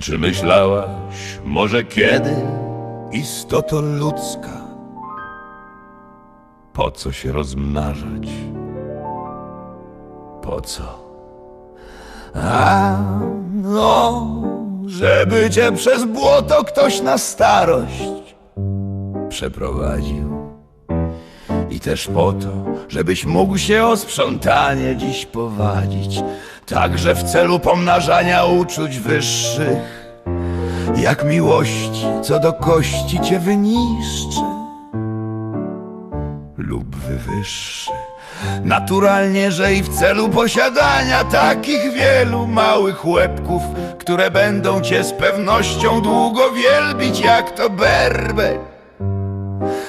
Czy myślałaś może kiedy, istoto ludzka, po co się rozmnażać? Po co? A, no, żeby cię przez błoto ktoś na starość przeprowadził. I też po to, żebyś mógł się o sprzątanie dziś powadzić, także w celu pomnażania uczuć wyższych, jak miłości, co do kości cię wyniszczy lub wywyższy. Naturalnie, że i w celu posiadania takich wielu małych łebków, które będą cię z pewnością długo wielbić, jak to berbek.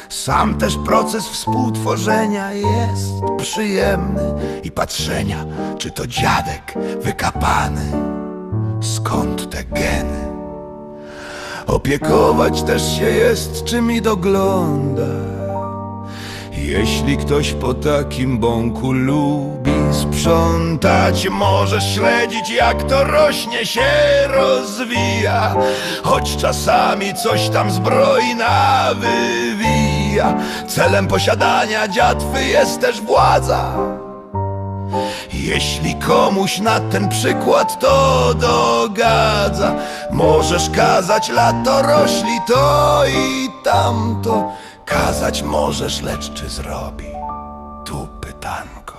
Sam też proces współtworzenia jest przyjemny i patrzenia, czy to dziadek wykapany, skąd te geny. Opiekować też się jest czym i dogląda. Jeśli ktoś po takim bąku lubi sprzątać, możesz śledzić jak to rośnie się rozwija, choć czasami coś tam zbrojna wywija. Celem posiadania dziatwy jest też władza. Jeśli komuś na ten przykład to dogadza, możesz kazać lato rośli to i tamto. Kazać możesz, lecz czy zrobi? Tu pytanko.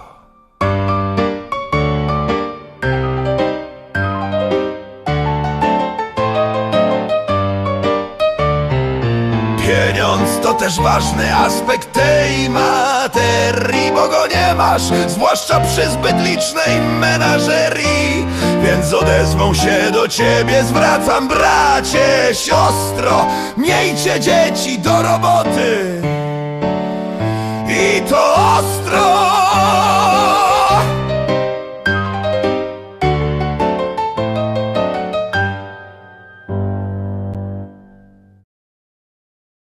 Pieniądz to też ważny aspekt tej materii, bo go nie masz, zwłaszcza przy zbyt licznej menażerii. Więc odezwą się do ciebie, zwracam bracie, siostro, miejcie dzieci do roboty. I to ostro!